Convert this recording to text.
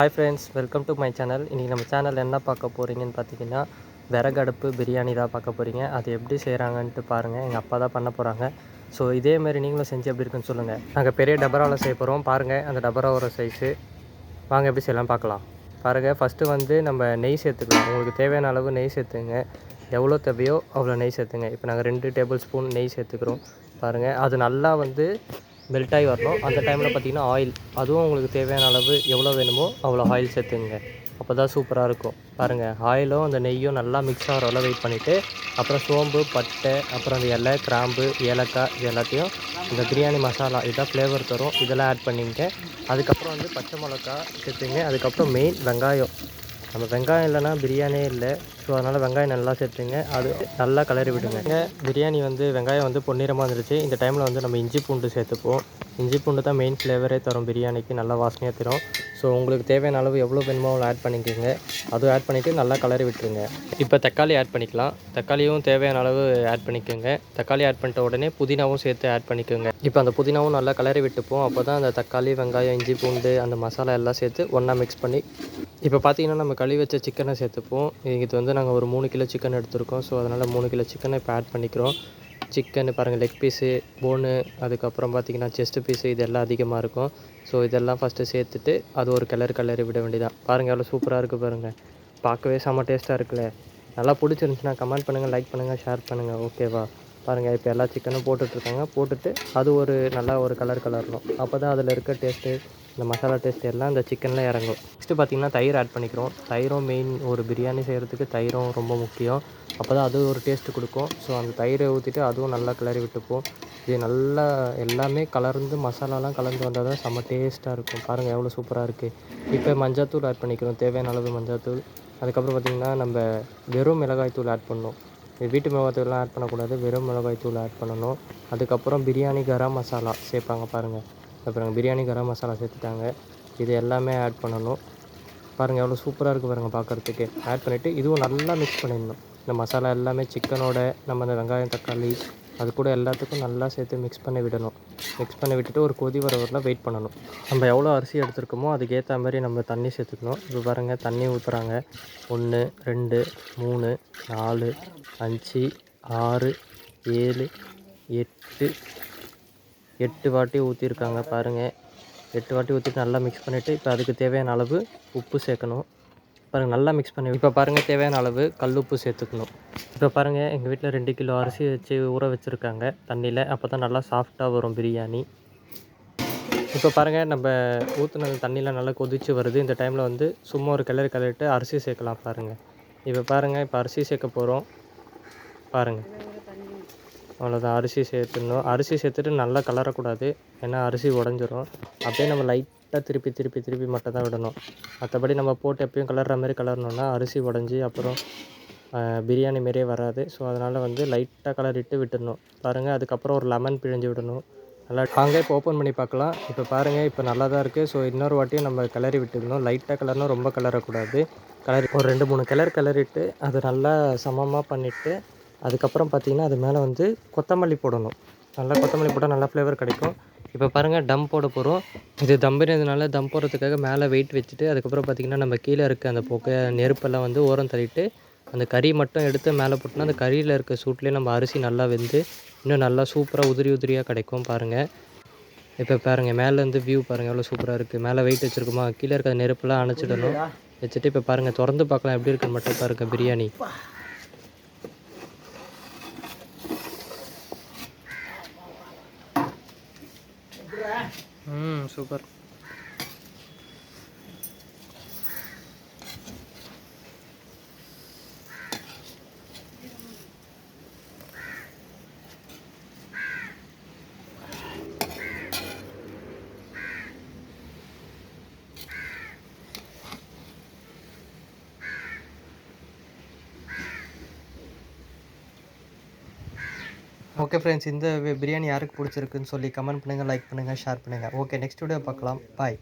Hi friends welcome to my channel இன்றைக்கி நம்ம channel என்ன பார்க்க போகிறீங்கன்னு பார்த்தீங்கன்னா விறகடுப்பு பிரியாணி தான் பார்க்க போகிறீங்க அது எப்படி செய்கிறாங்கன்ட்டு பாருங்கள் எங்கள் அப்பா தான் பண்ண போகிறாங்க ஸோ இதே மாதிரி நீங்களும் செஞ்சு எப்படி இருக்குன்னு சொல்லுங்கள் நாங்கள் பெரிய டபராவில் செய்ய போகிறோம் பாருங்கள் அந்த டபராவோட சைஸு வாங்க எப்படி செய்யலாம் பார்க்கலாம். பாருங்கள் ஃபஸ்ட்டு வந்து நம்ம நெய் சேர்த்துக்கலாம். உங்களுக்கு தேவையான அளவு நெய் சேர்த்துங்க. எவ்வளோ தேவையோ அவ்வளோ நெய் சேர்த்துங்க. இப்போ நாங்கள் ரெண்டு டேபிள் ஸ்பூன் நெய் சேர்த்துக்கிறோம். பாருங்கள் அது நல்லா வந்து மெல்ட் ஆகி வரணும். அந்த டைமில் பார்த்தீங்கன்னா ஆயில் அதுவும் உங்களுக்கு தேவையான அளவு எவ்வளோ வேணுமோ அவ்வளோ ஆயில் சேர்த்துங்க அப்போ தான் சூப்பராக இருக்கும். பாருங்கள் ஆயிலும் அந்த நெய்யும் நல்லா மிக்ஸ் ஆகிற அளவு வெயிட் பண்ணிவிட்டு அப்புறம் சோம்பு பட்டை அப்புறம் அந்த இலை கிராம்பு ஏலக்காய் இது எல்லாத்தையும் இந்த பிரியாணி மசாலா இதுதான் ஃப்ளேவர் தரும். இதெல்லாம் ஆட் பண்ணிங்க அதுக்கப்புறம் வந்து பச்சை மிளகா சேர்த்துங்க அதுக்கப்புறம் மெயின் வெங்காயம். நம்ம வெங்காயம் இல்லைன்னா பிரியாணியே இல்லை. ஸோ அதனால் வெங்காயம் நல்லா சேர்த்துங்க. அது நல்லா கலரி விடுங்க. பிரியாணி வந்து வெங்காயம் வந்து பொன்னிறமாக இருந்துச்சு இந்த டைமில் வந்து நம்ம இஞ்சி பூண்டு சேர்த்துப்போம். இஞ்சி பூண்டு தான் மெயின் ஃப்ளேவரே தரும் பிரியாணிக்கு. நல்லா வாசனையாக தரும். ஸோ உங்களுக்கு தேவையான அளவு எவ்வளோ வேணுமோ அவ்வளோ ஆட் பண்ணிக்கோங்க. அதுவும் ஆட் பண்ணிவிட்டு நல்லா கலரி விட்டுருங்க. இப்போ தக்காளி ஆட் பண்ணிக்கலாம். தக்காளியும் தேவையான அளவு ஆட் பண்ணிக்கோங்க. தக்காளி ஆட் பண்ணிட்ட உடனே புதினாவும் சேர்த்து ஆட் பண்ணிக்கோங்க. இப்போ அந்த புதினாவும் நல்லா கலரி விட்டுப்போம். அப்போ தான் அந்த தக்காளி வெங்காயம் இஞ்சி பூண்டு அந்த மசாலா எல்லாம் சேர்த்து ஒன்றா மிக்ஸ் பண்ணி இப்போ பார்த்தீங்கன்னா நம்ம கழுவி வச்ச சிக்கனை சேர்த்துப்போம். இது வந்து நாங்கள் ஒரு மூணு கிலோ சிக்கன் எடுத்திருக்கோம். ஸோ அதனால் மூணு கிலோ சிக்கனை இப்போ ஆட் பண்ணிக்கிறோம். சிக்கன் பாருங்கள் லெக் பீஸு போனு அதுக்கப்புறம் பார்த்தீங்கன்னா செஸ்ட்டு பீஸு இதெல்லாம் அதிகமாக இருக்கும். ஸோ இதெல்லாம் ஃபஸ்ட்டு சேர்த்துட்டு அது ஒரு கலர் கலரி விட வேண்டியதான் பாருங்கள் எவ்வளோ சூப்பராக இருக்குது பாருங்கள் பார்க்கவே செம்ம டேஸ்ட்டாக இருக்குல்ல. நல்லா பிடிச்சிருந்துச்சுன்னா கமெண்ட் பண்ணுங்கள் லைக் பண்ணுங்கள் ஷேர் பண்ணுங்கள் ஓகேவா பாருங்கள் இப்போ எல்லா சிக்கனும் போட்டுட்ருக்காங்க போட்டுட்டு அது ஒரு நல்லா ஒரு கலர் கலரணும் அப்போ தான் அதில் இருக்க டேஸ்ட்டு இந்த மசாலா டேஸ்ட் எல்லாம் இந்த சிக்கனில் இறங்கும். நெக்ஸ்ட்டு பார்த்திங்கன்னா தயிர் ஆட் பண்ணிக்கிறோம். தயிரும் மெயின் ஒரு பிரியாணி செய்கிறதுக்கு தயிரும் ரொம்ப முக்கியம். அப்போ தான் அது ஒரு டேஸ்ட்டு கொடுக்கும். ஸோ அந்த தயிரை ஊற்றிட்டு அதுவும் நல்லா கிளறி விட்டுப்போம். இது நல்லா எல்லாமே கலர்ந்து மசாலாலாம் கலந்து வந்தால் தான் செம்ம டேஸ்ட்டாக இருக்கும். பாருங்கள் எவ்வளோ சூப்பராக இருக்குது இப்போ மஞ்சாத்தூள் ஆட் பண்ணிக்கிறோம். தேவையான அளவு மஞ்சாத்தூள். அதுக்கப்புறம் பார்த்திங்கன்னா நம்ம வெறும் மிளகாய் தூள் ஆட் பண்ணணும் வீட்டு மிளகாய்த்தூள்லாம் ஆட் பண்ணக்கூடாது. வெறும் மிளகாய் தூள் ஆட் பண்ணணும். அதுக்கப்புறம் பிரியாணி கரம் மசாலா சேர்ப்பாங்க பாருங்கள் அப்புறம் பிரியாணி கரம் மசாலா சேர்த்துட்டாங்க. இது எல்லாமே ஆட் பண்ணணும். பாருங்கள் எவ்வளோ சூப்பராக இருக்குது பாருங்கள் பார்க்குறதுக்கு ஆட் பண்ணிவிட்டு இதுவும் நல்லா மிக்ஸ் பண்ணிடணும். இந்த மசாலா எல்லாமே சிக்கனோட நம்ம இந்த வெங்காயம் தக்காளி அது கூட எல்லாத்துக்கும் நல்லா சேர்த்து மிக்ஸ் பண்ணி விடணும். மிக்ஸ் பண்ணி விட்டுட்டு ஒரு கொதி வர வரலாம் வெயிட் பண்ணணும். நம்ம எவ்வளோ அரிசி எடுத்துருக்கோமோ அதுக்கேற்ற மாதிரி நம்ம தண்ணி சேர்த்துக்கணும். இப்போ பாருங்கள் தண்ணி ஊற்றுறாங்க ஒன்று ரெண்டு மூணு நாலு அஞ்சு ஆறு ஏழு எட்டு எட்டு வாட்டி ஊற்றிருக்காங்க பாருங்கள் எட்டு வாட்டி ஊற்றிட்டு நல்லா மிக்ஸ் பண்ணிவிட்டு இப்போ அதுக்கு தேவையான அளவு உப்பு சேர்க்கணும். பாருங்கள் நல்லா மிக்ஸ் பண்ணி இப்போ பாருங்கள் தேவையான அளவு கல் உப்பு சேர்த்துக்கணும். இப்போ பாருங்கள் எங்கள் வீட்டில் ரெண்டு கிலோ அரிசி வச்சு ஊற வச்சுருக்காங்க தண்ணியில். அப்போ தான் நல்லா சாஃப்டாக வரும் பிரியாணி. இப்போ பாருங்கள் நம்ம ஊற்றுனது தண்ணியில் நல்லா கொதித்து வருது. இந்த டைமில் வந்து சும்மா ஒரு கிளறி கிளறிட்டு அரிசி சேர்க்கலாம் பாருங்கள் இப்போ பாருங்கள் இப்போ அரிசி சேர்க்க போகிறோம் பாருங்கள் அவ்வளோதான் அரிசி சேர்த்துடணும். அரிசி சேர்த்துட்டு நல்லா கலரக்கூடாது. ஏன்னா அரிசி உடஞ்சிரும். அப்படியே நம்ம லைட்டாக திருப்பி திருப்பி திருப்பி மட்டும் தான் விடணும். மற்றபடி நம்ம போட்டு எப்பயும் கலர்ற மாதிரி கலரணுன்னா அரிசி உடஞ்சி அப்புறம் பிரியாணி மாரியே வராது. ஸோ அதனால் வந்து லைட்டாக கலரிட்டு விட்டுடணும். பாருங்கள் அதுக்கப்புறம் ஒரு லெமன் பிழிஞ்சு விடணும். நல்லா வாங்க இப்போ ஓப்பன் பண்ணி பார்க்கலாம். இப்போ பாருங்கள் இப்போ நல்லா தான் இருக்குது ஸோ இன்னொரு வாட்டியும் நம்ம கிளறி விட்டுக்கணும் லைட்டாக கலர்னால் ரொம்ப கலரக்கூடாது. கலரி ஒரு ரெண்டு மூணு கலர் கலரிட்டு அதை நல்லா சமமாக பண்ணிவிட்டு அதுக்கப்புறம் பார்த்திங்கன்னா அது மேலே வந்து கொத்தமல்லி போடணும். நல்லா கொத்தமல்லி போட்டால் நல்லா ஃப்ளேவர் கிடைக்கும். இப்போ பாருங்கள் டம் போட போகிறோம் இது தம் பிரியாணினால தம் போடுறதுக்காக மேலே வெயிட் வச்சுட்டு அதுக்கப்புறம் பார்த்திங்கன்னா நம்ம கீழே இருக்க அந்த புகை நெருப்பெல்லாம் வந்து ஓரம் தள்ளிட்டு அந்த கறி மட்டும் எடுத்து மேலே போட்டோம்னா அந்த கறியில் இருக்க சூட்லேயே நம்ம அரிசி நல்லா வெந்து இன்னும் நல்லா சூப்பராக உதிரி உதிரியாக கிடைக்கும் பாருங்கள் இப்போ பாருங்கள் மேலேருந்து வியூ பாருங்கள் எவ்வளோ சூப்பராக இருக்குது மேலே வெயிட் வச்சுருக்குமா? கீழே இருக்க நெருப்பெல்லாம் அணைச்சிடணும். வச்சுட்டு இப்போ பாருங்கள் திறந்து பார்க்கலாம் எப்படி இருக்குன்னு மட்டும் பாருங்கள் பிரியாணி. ம் சூப்பர் ஓகே ஃப்ரெண்ட்ஸ் இந்த பிரியாணி யாருக்கு பிடிச்சிருக்குன்னு சொல்லி கமெண்ட் பண்ணுங்கள் லைக் பண்ணுங்கள் ஷேர் பண்ணுங்கள் ஓகே நெக்ஸ்ட் வீடியோ பார்க்கலாம். பாய்